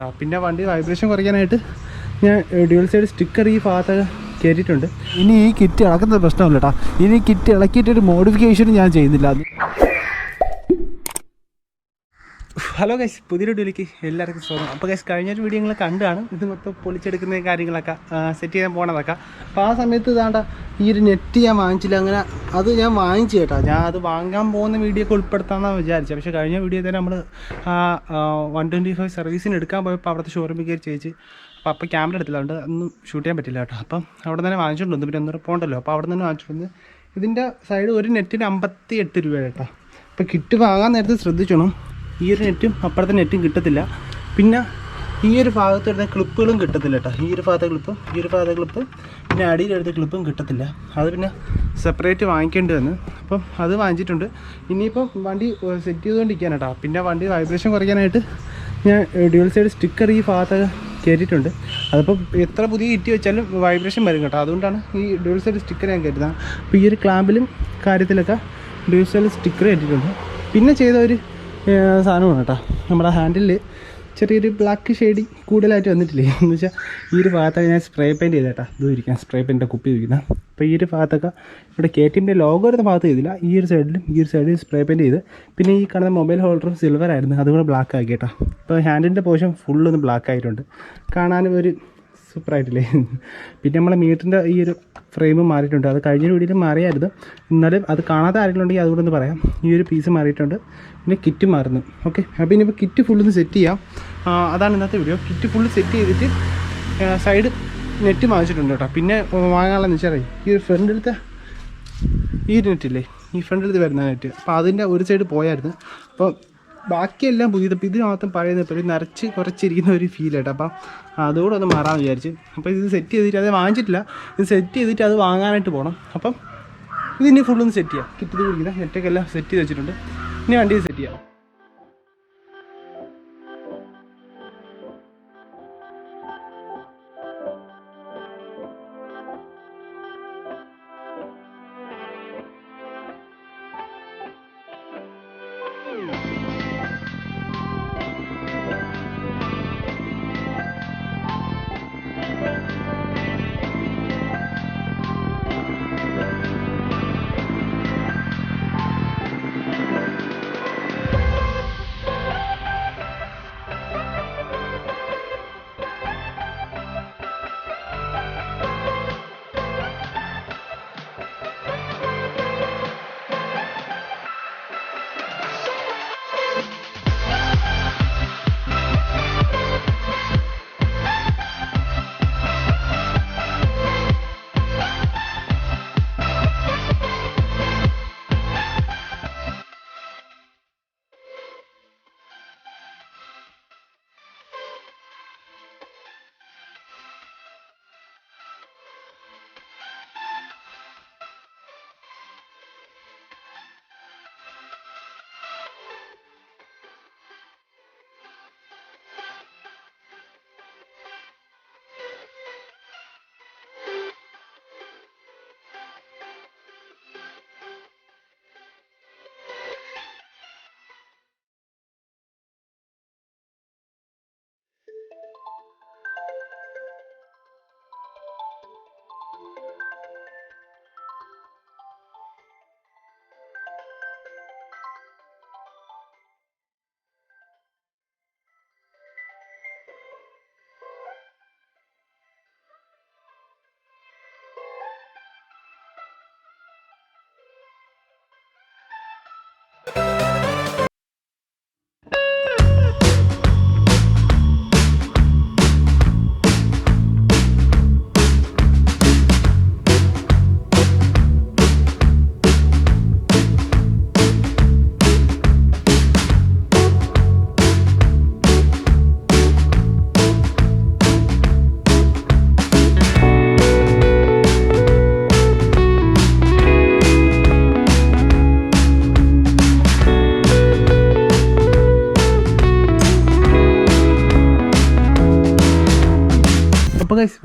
പിന്നെ വണ്ടി വൈബ്രേഷൻ കുറയ്ക്കാനായിട്ട് ഞാൻ ഡ്യുവൽ സൈഡ് സ്റ്റിക്കർ ഈ ഭാഗത്ത് കയറ്റിയിട്ടുണ്ട് ഇനി ഈ കിറ്റ് ഇളക്കുന്ന പ്രശ്നമില്ല കേട്ടോ ഇനി കിറ്റ് ഇളക്കിയിട്ടൊരു മോഡിഫിക്കേഷനും ഞാൻ ചെയ്യുന്നില്ല. അത് ഹലോ ഗൈസ് പുതിയൊരു വീഡിയോയിലേക്ക് എല്ലാവർക്കും സ്വാഗതം. അപ്പോൾ ഗൈസ് കഴിഞ്ഞൊരു വീഡിയോ നിങ്ങൾ കണ്ടാണ് ഇത് മൊത്തം പൊളിച്ചെടുക്കുന്ന കാര്യങ്ങളൊക്കെ സെറ്റ് ചെയ്യാൻ പോണതൊക്കെ. അപ്പോൾ ആ സമയത്ത് ഇതാണ്ട ഈ ഒരു നെറ്റ് ഞാൻ വാങ്ങിച്ചില്ല. അങ്ങനെ അത് ഞാൻ വാങ്ങിച്ചു കേട്ടോ. ഞാൻ അത് വാങ്ങാൻ പോകുന്ന വീഡിയോ ഒക്കെ ഉൾപ്പെടുത്താമെന്നാണ് വിചാരിച്ചത്. പക്ഷേ കഴിഞ്ഞ വീഡിയോ തന്നെ നമ്മൾ വൺ ട്വന്റി ഫൈവ് സർവീസിന് എടുക്കാൻ പോയപ്പോൾ അവിടുത്തെ ഷോറൂമിൽ കയറി ചേച്ചി അപ്പോൾ അപ്പോൾ ക്യാമറ എടുത്തില്ല. അതുകൊണ്ട് ഒന്നും ഷൂട്ട് ചെയ്യാൻ പറ്റില്ല കേട്ടോ. അപ്പം അവിടെ തന്നെ വാങ്ങിച്ചുകൊണ്ട് വന്നു. പിന്നെ ഒന്നര പോകണ്ടല്ലോ അപ്പോൾ അവിടെ തന്നെ വാങ്ങിച്ചുകൊണ്ട് വന്ന് ഇതിന്റെ സൈഡ് ഒരു നെറ്റിന് അമ്പത്തി എട്ട് രൂപ കേട്ടോ. അപ്പോൾ കിറ്റ് വാങ്ങാൻ നേരത്തെ ശ്രദ്ധിച്ചോണം. ഈ ഒരു നെറ്റും അപ്പുറത്തെ നെറ്റും കിട്ടത്തില്ല. പിന്നെ ഈ ഒരു ഭാഗത്ത് വരുന്ന ക്ലിപ്പുകളും കിട്ടത്തില്ല കേട്ടോ. ഈ ഒരു ഭാഗത്തെ ക്ലിപ്പും ഈ ഒരു ഭാഗത്തെ ക്ലിപ്പും പിന്നെ അടിയിലെടുത്ത ക്ലിപ്പും കിട്ടത്തില്ല. അത് പിന്നെ സെപ്പറേറ്റ് വാങ്ങിക്കേണ്ടി വന്നു. അപ്പം അത് വാങ്ങിച്ചിട്ടുണ്ട്. ഇനിയിപ്പം വണ്ടി സെറ്റ് ചെയ്തുകൊണ്ടിരിക്കാൻ കേട്ടോ. പിന്നെ വണ്ടി വൈബ്രേഷൻ കുറയ്ക്കാനായിട്ട് ഞാൻ ഡ്യുവൽ സൈഡ് സ്റ്റിക്കർ ഈ ഭാഗത്ത് കയറ്റിയിട്ടുണ്ട്. അതിപ്പോൾ എത്ര പുതിയ കിറ്റി വെച്ചാലും വൈബ്രേഷൻ വരും കേട്ടോ. അതുകൊണ്ടാണ് ഈ ഡ്യുവൽ സൈഡ് സ്റ്റിക്കർ ഞാൻ കയറ്റുന്നത് അപ്പോൾ ഈ ഒരു ക്ലാമ്പിലും കാര്യത്തിലൊക്കെ ഡ്യുവൽ സൈഡ് സ്റ്റിക്കർ കയറ്റിയിട്ടുണ്ട് പിന്നെ ചെയ്ത ഒരു സാധനമാണ് കേട്ടോ. നമ്മുടെ ഹാൻഡിൽ ചെറിയൊരു ബ്ലാക്ക് ഷെയ്ഡി കൂടുതലായിട്ട് വന്നിട്ടില്ലേ? എന്ന് വെച്ചാൽ ഈ ഒരു ഭാഗത്തൊക്കെ ഞാൻ സ്പ്രേ പെയിന്റ് ചെയ്തേട്ടാ ഇത് ഇരിക്കാം സ്പ്രേ പെയിന്റെ കുപ്പി ഇരിക്കുന്നത് അപ്പോൾ ഈ ഒരു ഭാഗത്തൊക്കെ ഇവിടെ കെ ടി എമ്മിന്റെ ലോഗോ ഭാഗത്ത് ചെയ്തില്ല. ഈ ഒരു സൈഡിലും ഈ ഒരു സൈഡിലും സ്പ്രേ പെയിന്റ് ചെയ്ത്. പിന്നെ ഈ കാണുന്ന മൊബൈൽ ഹോൾഡറും സിൽവർ ആയിരുന്നു. അതുകൂടെ ബ്ലാക്ക് ആക്കി കേട്ടോ. അപ്പോൾ ഹാൻഡിന്റെ പോർഷൻ ഫുള്ളൊന്ന് ബ്ലാക്ക് ആയിട്ടുണ്ട്. കാണാനും ഒരു സൂപ്പറായിട്ടില്ലേ? പിന്നെ നമ്മളെ മീറ്ററിന്റെ ഈ ഒരു ഫ്രെയിം മാറിയിട്ടുണ്ട്. അത് കഴിഞ്ഞ വീഡിയോയിൽ മാറിയായിരുന്നു. എന്നാലും അത് കാണാത്ത ആരെങ്കിലും ഉണ്ടെങ്കിൽ അതുകൊണ്ട് ഒന്ന് പറയാം. ഈ ഒരു പീസ് മാറിയിട്ടുണ്ട്. പിന്നെ കിറ്റ് മാറുന്നു. ഓക്കെ. അപ്പോൾ ഇനിയിപ്പോൾ കിറ്റ് ഫുള്ളൊന്ന് സെറ്റ് ചെയ്യാം. അതാണ് ഇന്നത്തെ വീഡിയോ കിറ്റ് ഫുള്ള് സെറ്റ് ചെയ്തിട്ട് സൈഡ് നെറ്റ് വാങ്ങിച്ചിട്ടുണ്ട് കേട്ടോ. പിന്നെ വാങ്ങാനുള്ളതെന്ന് വെച്ചാൽ ഈ ഒരു ഫ്രണ്ടിലത്തെ ഈ നെറ്റില്ലേ ഈ ഫ്രണ്ടിലത്തെ വരുന്ന നെറ്റ് അപ്പോൾ അതിന്റെ ഒരു സൈഡ് പോയായിരുന്നു. അപ്പോൾ ബാക്കിയെല്ലാം പുതിയത്. ഇത് മാത്രം പഴയത് ഒരു നിറച്ച് കുറച്ചിരിക്കുന്ന ഒരു ഫീൽ കേട്ടോ അപ്പം അതുകൂടെ ഒന്ന് മാറാമെന്ന് വിചാരിച്ച്. അപ്പോൾ ഇത് സെറ്റ് ചെയ്തിട്ട് അത് വാങ്ങിച്ചിട്ടില്ല. ഇത് സെറ്റ് ചെയ്തിട്ട് അത് വാങ്ങാനായിട്ട് പോകണം അപ്പം ഇതിനി ഫുള്ളൊന്ന് സെറ്റ് ചെയ്യാം. കിറ്റത് കുടിക്കുന്ന നെറ്റൊക്കെ എല്ലാം സെറ്റ് ചെയ്ത് വെച്ചിട്ടുണ്ട്. ഇനി വണ്ടി സെറ്റ് ചെയ്യാം.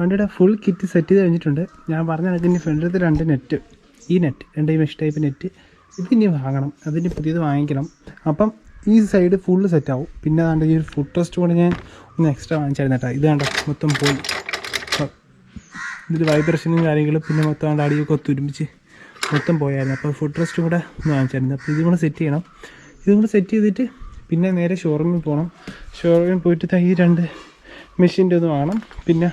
വണ്ടിയുടെ ഫുൾ കിറ്റ് സെറ്റ് ചെയ്ത് കഴിഞ്ഞിട്ടുണ്ട്. ഞാൻ പറഞ്ഞ കണക്ക് ഇനി ഫ്രണ്ടിലത്തെ രണ്ട് നെറ്റ് ഈ നെറ്റ് രണ്ട് ഈ മെഷ് ടൈപ്പ് നെറ്റ് ഇത് ഇനി വാങ്ങണം. അതിന് പുതിയത് വാങ്ങിക്കണം. അപ്പം ഈ സൈഡ് ഫുള്ള് സെറ്റാവും പിന്നെ അതാണ്ട് ഈ ഒരു ഫുഡ് ടെസ്റ്റ് കൂടെ ഞാൻ ഒന്ന് എക്സ്ട്രാ വാങ്ങിച്ചായിരുന്നു കേട്ടോ. ഇത് കണ്ടോ? മൊത്തം പോയി. ഇതിൽ വൈബ്രേഷനും കാര്യങ്ങളും പിന്നെ മൊത്തം കണ്ട് അടിയൊക്കെ ഒത്തൊരുമിച്ച് മൊത്തം പോയായിരുന്നു. അപ്പോൾ ഫുഡ് ടെസ്റ്റ് കൂടെ ഒന്ന് വാങ്ങിച്ചായിരുന്നു. അപ്പോൾ ഇതും കൂടെ സെറ്റ് ചെയ്യണം. ഇതും കൂടെ സെറ്റ് ചെയ്തിട്ട് പിന്നെ നേരെ ഷോറൂമിൽ പോകണം ഷോറൂമിൽ പോയിട്ട് ഈ രണ്ട് മെഷീന്റെ ഒന്ന് വാങ്ങണം. പിന്നെ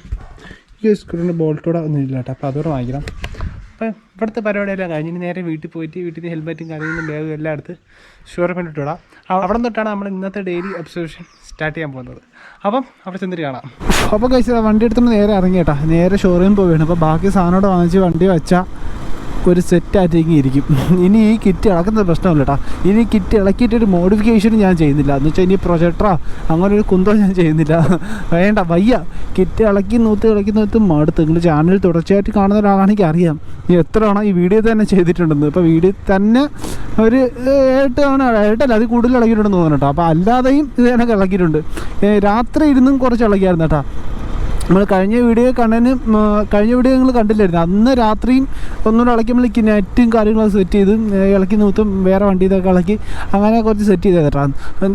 ഈ സ്ക്രൂവിന്റെ ബോൾട്ടൂടെ ഒന്നും ഇല്ല കേട്ടോ. അപ്പോൾ അതോടെ വാങ്ങിക്കണം. അപ്പോൾ ഇവിടുത്തെ പരിപാടിയെല്ലാം കഴിഞ്ഞ് നേരെ വീട്ടിൽ പോയിട്ട് വീട്ടിൽ നിന്ന് ഹെൽമെറ്റും കാര്യങ്ങളും ബാഗും എല്ലാം എടുത്ത് ഷോറൂമിൽ ഇട്ടിടാം അവിടെ തൊട്ടാണ് നമ്മൾ ഇന്നത്തെ ഡെയിലി ഒബ്സർവേഷൻ സ്റ്റാർട്ട് ചെയ്യാൻ പോകുന്നത്. അപ്പം അവിടെ ചെന്നിട്ട് കാണാം. അപ്പോൾ കഴിച്ചത് വണ്ടി എടുത്തുകൊണ്ട് നേരെ ഇറങ്ങി കേട്ടോ. നേരെ ഷോറൂമിൽ പോവുകയാണ് അപ്പോൾ ബാക്കി സാധനം വാങ്ങിച്ച് വണ്ടി വെച്ചാൽ ഒരു സെറ്റ് ഇരിക്കും. ഇനി ഈ കിറ്റ് ഇളക്കുന്ന പ്രശ്നമല്ല കേട്ടോ ഇനി കിറ്റ് ഇളക്കിയിട്ട് ഒരു മോഡിഫിക്കേഷൻ ഞാൻ ചെയ്യുന്നില്ല. എന്ന് വെച്ചാൽ ഇനി പ്രൊജക്ടറോ അങ്ങനെ ഒരു കുന്തോ ഞാൻ ചെയ്യുന്നില്ല. വേണ്ട വയ്യ. കിറ്റ് ഇളക്കി നൂത്ത് ഇളക്കി നൂത്ത് മടുത്ത്. നിങ്ങൾ ചാനൽ തുടർച്ചയായിട്ട് കാണുന്ന ഒരാളാണെങ്കിൽ അറിയാം. ഇനി എത്ര തവണ ഈ വീഡിയോ തന്നെ ചെയ്തിട്ടുണ്ടെന്ന്. ഇപ്പോൾ വീഡിയോ തന്നെ ഒരു ഏട്ട് തവണ ഏട്ടല്ല അത് കൂടുതൽ ഇളക്കിയിട്ടുണ്ടെന്ന് തോന്നുന്നു കേട്ടോ അപ്പോൾ അല്ലാതെയും ഇത് കണക്ക് ഇളക്കിയിട്ടുണ്ട്. രാത്രി ഇരുന്നും കുറച്ച് ഇളക്കിയായിരുന്നു കേട്ടോ നമ്മൾ കഴിഞ്ഞ വീഡിയോ കണ്ടതിന് കഴിഞ്ഞ വീഡിയോ നിങ്ങൾ കണ്ടില്ലായിരുന്നു. അന്ന് രാത്രിയും ഒന്നുകൂടെ ഇളക്കുമ്പോഴേക്ക് നെറ്റും കാര്യങ്ങളൊക്കെ സെറ്റ് ചെയ്ത് ഇളക്കി നൂത്തും വേറെ വണ്ടി ഇതൊക്കെ ഇളക്കി അങ്ങനെ കുറച്ച് സെറ്റ് ചെയ്ത് തരാം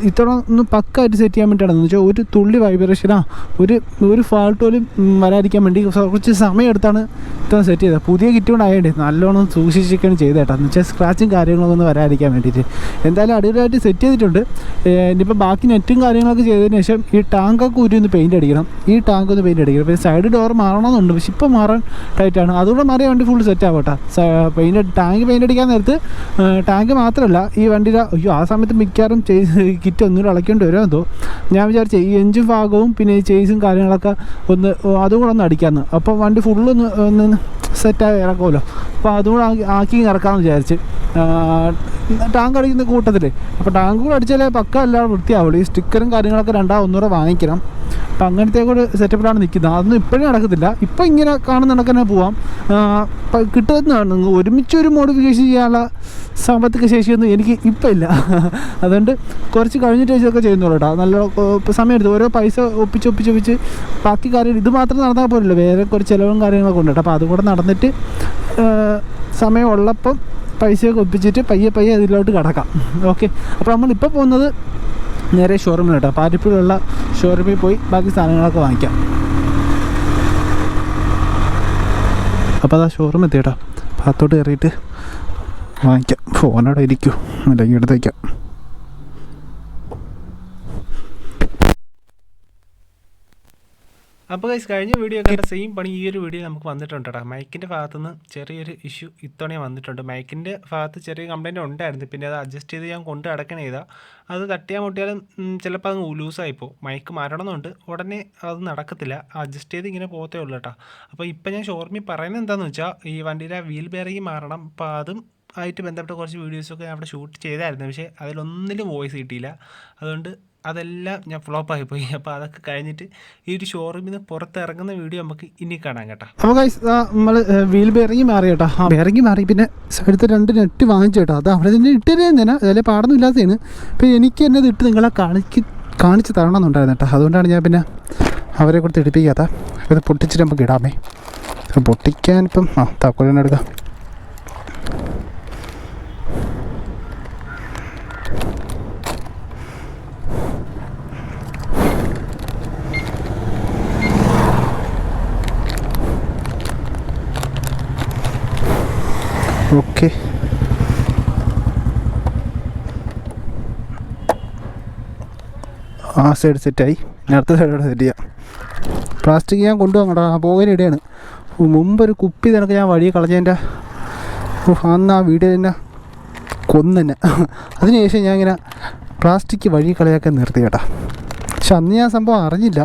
ഇത്തവണ ഒന്ന് പക്കായിട്ട് സെറ്റ് ചെയ്യാൻ വേണ്ടിയിട്ടാണ്. എന്ന് വെച്ചാൽ ഒരു തുള്ളി വൈബ്രേഷനാ ഒരു ഒരു ഫാൾട്ട് പോലും വരാതിരിക്കാൻ വേണ്ടി കുറച്ച് സമയം എടുത്താണ് ഇത്തവണ സെറ്റ് ചെയ്തത്. പുതിയ കിറ്റ് കൊണ്ട് ആയതുകൊണ്ട് നല്ലോണം സൂക്ഷിച്ചൊക്കെയാണ് ചെയ്തേട്ടാ എന്ന് വെച്ചാൽ സ്ക്രാച്ചും കാര്യങ്ങളൊക്കെ ഒന്ന് വരാതിരിക്കാൻ വേണ്ടിയിട്ട്. എന്തായാലും അടിപൊളിയായിട്ട് സെറ്റ് ചെയ്തിട്ടുണ്ട്. ഇനിയിപ്പോൾ ബാക്കി നെറ്റും കാര്യങ്ങളൊക്കെ ചെയ്തതിന് ശേഷം ഈ ടാങ്കൊക്കെ ഊരി ഒന്ന് പെയിന്റ് അടിക്കണം. ഈ ടാങ്ക് ഒന്ന് പെയിന്റ് അടിക്കണം പിന്നെ സൈഡ് ഡോർ മാറണമെന്നുണ്ട്. പക്ഷെ ഇപ്പോൾ മാറാൻ ടൈറ്റാണ് അതുകൊണ്ട് മാറിയ വണ്ടി ഫുൾ സെറ്റ് ആവട്ടെ. പെയിന്റ് ടാങ്ക് പെയിന്റ് അടിക്കാൻ നേരത്ത് ടാങ്ക് മാത്രമല്ല ഈ വണ്ടിയുടെ അയ്യോ ആ സമയത്ത് മിക്കവാറും ചെയ്സ് കിറ്റ് ഒന്നുകൂടെ അളക്കേണ്ടി വരുമോ എന്തോ ഞാൻ വിചാരിച്ചു ഈ എഞ്ചിൻ ഭാഗവും പിന്നെ ഈ ചെയ്സും കാര്യങ്ങളൊക്കെ ഒന്ന് അതും കൂടെ ഒന്ന് അടിക്കാമെന്ന്. അപ്പോൾ വണ്ടി ഫുള്ള് ഒന്ന് സെറ്റായി ഇറക്കുമല്ലോ. അപ്പോൾ അതും കൂടെ ആക്കി- ആക്കി ഇറക്കാമെന്ന് വിചാരിച്ച്. ടാങ്ക് അടിക്കുന്ന കൂട്ടത്തിൽ അപ്പോൾ ടാങ്ക് കൂടെ അടിച്ചാലേ പക്ക എല്ലാം വൃത്തിയാവുള്ളൂ. ഈ സ്റ്റിക്കറും കാര്യങ്ങളൊക്കെ രണ്ടാ ഒന്നുകൂടെ വാങ്ങിക്കണം. അപ്പം അങ്ങനത്തെ കൂടെ സെറ്റപ്പിലാണ് നിൽക്കുന്നത് അതൊന്നും ഇപ്പോഴും നടക്കത്തില്ല. ഇപ്പം ഇങ്ങനെ കാണുന്ന കണക്ക് തന്നെ പോവാം. കിട്ടുന്നതാണ്. നിങ്ങൾ ഒരുമിച്ച് ഒരു മോഡിഫിക്കേഷൻ ചെയ്യാനുള്ള സാമ്പത്തിക ശേഷിയൊന്നും എനിക്ക് ഇപ്പം ഇല്ല. അതുകൊണ്ട് കുറച്ച് കഴിഞ്ഞിട്ട് ഇതൊക്കെ ചെയ്യുന്നുള്ളൂ കേട്ടോ നല്ല ഇപ്പോൾ സമയം എടുത്ത് ഓരോ പൈസ ഒപ്പിച്ച് ഒപ്പിച്ച് ഒപ്പിച്ച് ബാക്കി കാര്യം ഇത് മാത്രം നടന്നാൽ പോരല്ലോ. വേറെ കുറച്ച് ചിലവും കാര്യങ്ങളൊക്കെ ഉണ്ട് കേട്ടോ അപ്പോൾ അതുകൂടെ നടന്നിട്ട് സമയമുള്ളപ്പം പൈസയൊക്കെ ഒപ്പിച്ചിട്ട് പയ്യെ പയ്യെ അതിലോട്ട് കിടക്കാം. ഓക്കെ. അപ്പോൾ നമ്മൾ നമ്മളിപ്പോൾ പോകുന്നത് നേരെ ഷോറൂമിലോട്ടോ. കേട്ടോ ഷോറൂമിൽ പോയി ബാക്കി സാധനങ്ങളൊക്കെ വാങ്ങിക്കാം. അപ്പോൾ അതാ ഷോറൂം എത്തിയേട്ടാ. അപ്പോൾ ഭാഗത്തോട്ട് കയറിയിട്ട് വാങ്ങിക്കാം. ഫോനോടെ ഇരിക്കൂ. അല്ലെങ്കിൽ എടുത്ത് അപ്പോൾ ഗൈസ് കഴിഞ്ഞ വീഡിയോ കണ്ട സെയിം പണി ഈ ഒരു വീഡിയോ നമുക്ക് വന്നിട്ടുണ്ട് കേട്ടോ മൈക്കിന്റെ ഭാഗത്തുനിന്ന് ചെറിയൊരു ഇഷ്യൂ ഇത്തവണ വന്നിട്ടുണ്ട്. മൈക്കിന്റെ ഭാഗത്ത് ചെറിയ കംപ്ലൈന്റ് ഉണ്ടായിരുന്നു. പിന്നെ അത് അഡ്ജസ്റ്റ് ചെയ്ത് ഞാൻ കൊണ്ട് അടക്കണ ചെയ്താൽ അത് തട്ടിയാൽ മുട്ടിയാലും ചിലപ്പോൾ അത് ലൂസായിപ്പോൾ മൈക്ക് മാറണമെന്നുണ്ട്. ഉടനെ അത് നടക്കത്തില്ല. അഡ്ജസ്റ്റ് ചെയ്ത് ഇങ്ങനെ പോകത്തേ ഉള്ളൂ കേട്ടോ അപ്പോൾ ഇപ്പം ഞാൻ ഷോർമി പറയുന്നത് എന്താണെന്ന് വെച്ചാൽ ഈ വണ്ടിയുടെ വീൽ ബെയറിങ് മാറണം. അപ്പോൾ അതും ആയിട്ട് ബന്ധപ്പെട്ട കുറച്ച് വീഡിയോസൊക്കെ ഞാൻ അവിടെ ഷൂട്ട് ചെയ്തായിരുന്നു. പക്ഷേ അതിലൊന്നിലും വോയിസ് കിട്ടിയില്ല. അതുകൊണ്ട് അതെല്ലാം ഞാൻ ഫ്ലോപ്പായി പോയി അപ്പോൾ അതൊക്കെ കഴിഞ്ഞിട്ട് ഈ ഒരു ഷോറൂമിൽ നിന്ന് പുറത്തിറങ്ങുന്ന വീഡിയോ നമുക്ക് ഇനി കാണാം കേട്ടോ. അപ്പോൾ നമ്മൾ വീൽ ബെയറിങ് മാറി കേട്ടോ. ആ ബെയറിങ് മാറി. പിന്നെ അടുത്ത രണ്ട് നെറ്റ് വാങ്ങിച്ചു കേട്ടോ. അത് അവിടെ തന്നെ ഇട്ടേ തന്നെ അതിലെ പാടൊന്നും ഇല്ലാത്തതാണ് അപ്പോൾ എനിക്ക് തന്നെ ഇത് ഇട്ട് നിങ്ങളെ കാണിക്ക് കാണിച്ച് തരണമെന്നുണ്ടായിരുന്നു കേട്ടോ. അതുകൊണ്ടാണ് ഞാൻ പിന്നെ അവരെ കൊടുത്ത് ഇടിപ്പിക്കാത്ത ഇത് പൊട്ടിച്ചിട്ട് നമുക്ക് ഇടാമേ. പൊട്ടിക്കാൻ ഇപ്പം ആ താക്കോലിനെ ഓക്കെ ആ സൈഡ് സെറ്റായി ഇനി അടുത്ത അവിടെ സെറ്റ് ചെയ്യാം. പ്ലാസ്റ്റിക് ഞാൻ കൊണ്ടുപോകണ്ട ഇടയാണ്. മുമ്പ് ഒരു കുപ്പി നിനക്ക് ഞാൻ വഴിയെ കളഞ്ഞതിന്റെ അന്ന് ആ വീഡിയോ തന്നെ കൊന്നെ അതിനുശേഷം ഞാൻ ഇങ്ങനെ പ്ലാസ്റ്റിക് വഴി കളയാക്കാൻ നിർത്തി കേട്ടാ. പക്ഷെ അന്ന് ഞാൻ സംഭവം അറിഞ്ഞില്ല.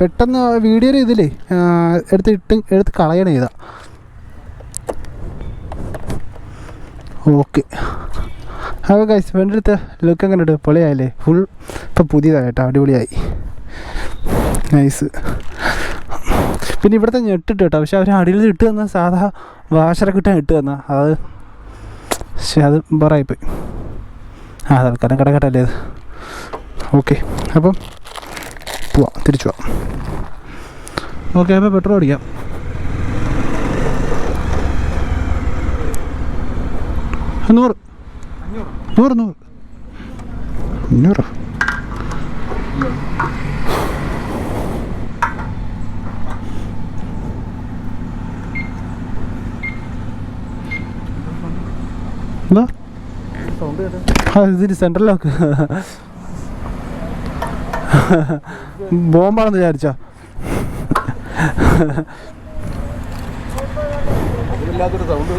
പെട്ടെന്ന് വീഡിയോയിൽ ഇതിലേ എടുത്ത് ഇട്ട് എടുത്ത് കളയണ ഓക്കെ അപ്പോൾ ഗൈസ് വേണ്ട അടുത്ത ലുക്ക് എങ്ങനെ ഉണ്ട്? പൊളിയായില്ലേ? ഫുൾ ഇപ്പം പുതിയതായി കേട്ടോ. അടിപൊളിയായി. നൈസ് പിന്നെ ഇവിടുത്തെ ഞെട്ടിട്ട് കേട്ടോ. പക്ഷെ അവർ അടിയിൽ ഇട്ട് തന്ന സാധാ വാഷറൊക്കെ കിട്ടാൻ ഇട്ട് തന്ന. അത് പക്ഷെ അത് ബറായിപ്പോയി. ആ തൽക്കാലം കിടക്കട്ടല്ലേ അത്? ഓക്കെ അപ്പം പോവാം. തിരിച്ചു പോവാം. ഓക്കെ അപ്പോൾ പെട്രോൾ അടിക്കാം. നൂറ്. നൂറ് നൂറ്. അഞ്ഞൂറ്. എന്താ? ഇതിന് സെൻട്രൽ ലോക്ക് ബോംബാണെന്ന് വിചാരിച്ചോ? അതിലില്ലാത്തൊരു സൗണ്ട്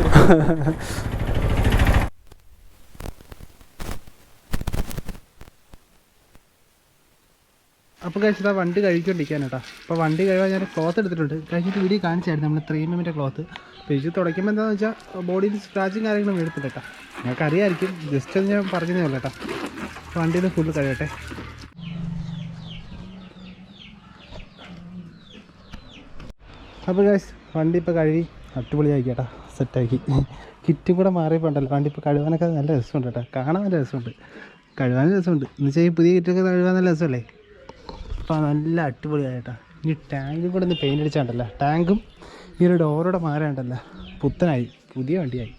അപ്പോൾ കഴിച്ചത് വണ്ടി കഴിക്കൊണ്ടിരിക്കാൻ കേട്ടോ. അപ്പോൾ വണ്ടി കഴിവാൻ ഞാൻ ക്ലോത്ത് എടുത്തിട്ടുണ്ട്. കഴിഞ്ഞിട്ട് വീഡിയോ കാണിച്ചായിരുന്നു നമ്മൾ ത്രീ എമ്മിന്റെ ക്ലോത്ത് പിരിച്ച് തുടയ്ക്കുമ്പോൾ എന്താണെന്ന് വെച്ചാൽ ബോഡിയിൽ സ്ക്രാച്ചും കാര്യങ്ങളും എടുത്തില്ല കേട്ടോ. നിങ്ങൾക്ക് അറിയാമായിരിക്കും ജസ്റ്റ് ഞാൻ പറഞ്ഞതേ ഉള്ളൂ കേട്ടോ. വണ്ടിയിൽ നിന്ന് ഫുള്ള് കഴിയട്ടെ അപ്പോൾ ഗൈസ് വണ്ടി ഇപ്പോൾ കഴുകി അടിപൊളിയാക്കി കേട്ടോ. സെറ്റാക്കി കിറ്റും കൂടെ മാറിയപ്പോൾ ഉണ്ടല്ലോ വണ്ടി ഇപ്പോൾ കഴുകാനൊക്കെ നല്ല രസമുണ്ട് കേട്ടോ. കാണാൻ നല്ല രസമുണ്ട്. കഴുകാനും രസമുണ്ട്. എന്ന് വെച്ചാൽ ഈ പുതിയ കിറ്റൊക്കെ കഴുകാൻ നല്ല രസമല്ലേ? അപ്പോൾ നല്ല അടിപൊളിയായിട്ടാ ഇനി ടാങ്കും കൂടെ ഒന്ന് പെയിന്റ് അടിച്ചാണ്ടല്ലോ? ടാങ്കും ഈ ഒരു ഡോറോടെ മാറാണ്ടല്ലോ? പുത്തനായി. പുതിയ വണ്ടിയായി.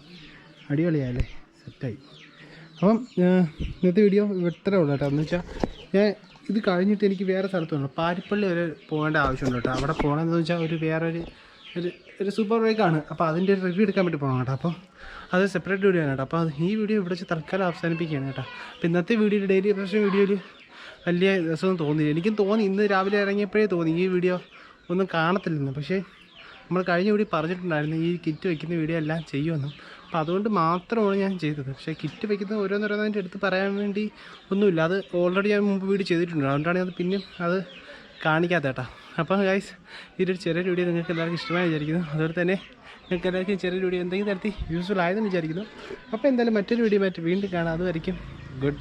അടിപൊളിയായല്ലേ? സെറ്റായി. അപ്പം ഇന്നത്തെ വീഡിയോ ഇത്രേ ഉള്ളൂ കേട്ടോ. എന്ന് വെച്ചാൽ ഞാൻ ഇത് കഴിഞ്ഞിട്ട് എനിക്ക് വേറെ സ്ഥലത്ത് പോകണം. പാരിപ്പള്ളി വരെ പോകേണ്ട ആവശ്യമുണ്ട് കേട്ടോ. അവിടെ പോകണമെന്ന് വെച്ചാൽ ഒരു വേറൊരു ഒരു ഒരു സൂപ്പർ ബൈക്കാണ് അപ്പോൾ അതിന്റെ ഒരു റിവ്യൂ എടുക്കാൻ വേണ്ടി പോകണം കേട്ടോ. അപ്പോൾ അത് സെപ്പറേറ്റ് വീഡിയോ ആണ് കേട്ടോ. അപ്പോൾ ഈ വീഡിയോ ഇവിടെ വെച്ച് തൽക്കാലം അവസാനിപ്പിക്കുകയാണ് കേട്ടോ. അപ്പോൾ ഇന്നത്തെ വീഡിയോയിൽ ഡെയിലി പ്രശ്നം വീഡിയോയിൽ വലിയ രസമൊന്നും തോന്നിയില്ല. എനിക്കും തോന്നി ഇന്ന് രാവിലെ ഇറങ്ങിയപ്പോഴേ തോന്നി ഈ വീഡിയോ ഒന്നും കാണത്തില്ലെന്ന്. പക്ഷേ നമ്മൾ കഴിഞ്ഞ വീഡിയോ പറഞ്ഞിട്ടുണ്ടായിരുന്നു ഈ കിറ്റ് വയ്ക്കുന്ന വീഡിയോ എല്ലാം ചെയ്യുമെന്നും. അപ്പോൾ അതുകൊണ്ട് മാത്രമാണ് ഞാൻ ചെയ്തത്. പക്ഷേ കിറ്റ് വയ്ക്കുന്ന ഓരോന്നോരോന്നതിന്റെ എടുത്ത് പറയാൻ വേണ്ടി ഒന്നുമില്ല. അത് ഓൾറെഡി ഞാൻ മുമ്പ് വീഡിയോ ചെയ്തിട്ടുണ്ട്. അതുകൊണ്ടാണ് അത് പിന്നെയും അത് കാണിക്കാത്തേട്ടാ. അപ്പം ഗൈസ് ഇതൊരു ചെറിയൊരു വീഡിയോ നിങ്ങൾക്ക് എല്ലാവർക്കും ഇഷ്ടമായി വിചാരിക്കുന്നു. അതുപോലെ തന്നെ നിങ്ങൾക്ക് എല്ലാവർക്കും ചെറിയൊരു വീഡിയോ എന്തെങ്കിലും തരത്തിൽ യൂസ്ഫുൾ ആയതെന്ന് വിചാരിക്കുന്നു. അപ്പോൾ എന്തായാലും മറ്റൊരു വീഡിയോ മറ്റ് വീണ്ടും കാണാം. അതുമായിരിക്കും ഗുഡ് ബൈ